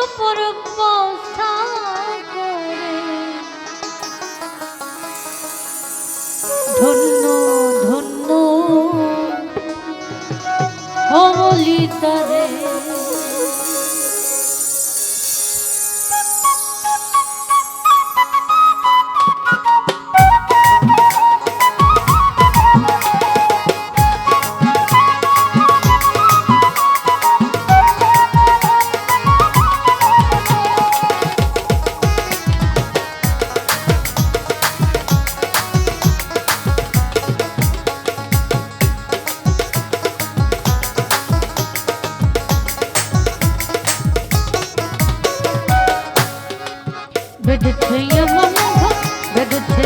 উপর ধন্য ধন্য অমলিতারে Good to you, mama. Good to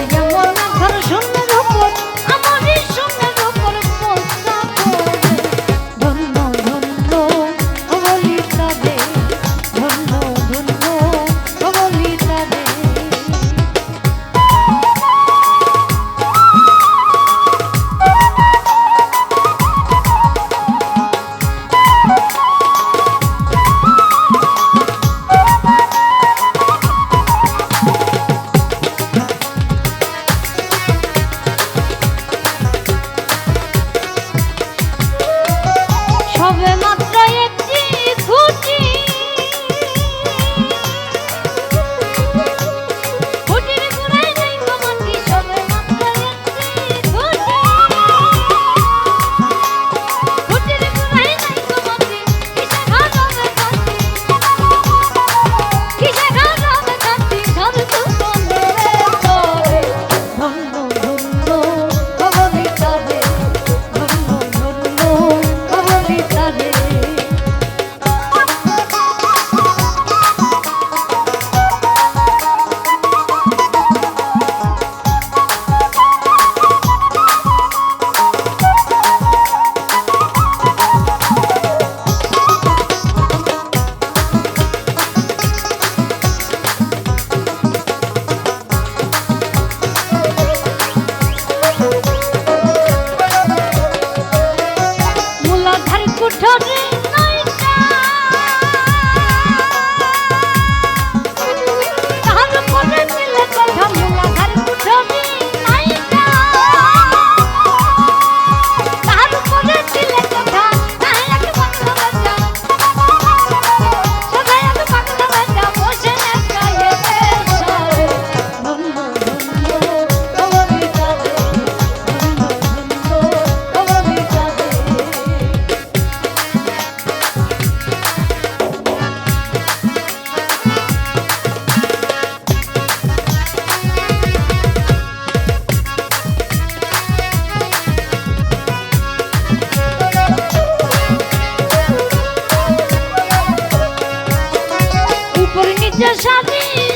আচ্ছা, একটা স্বাধীন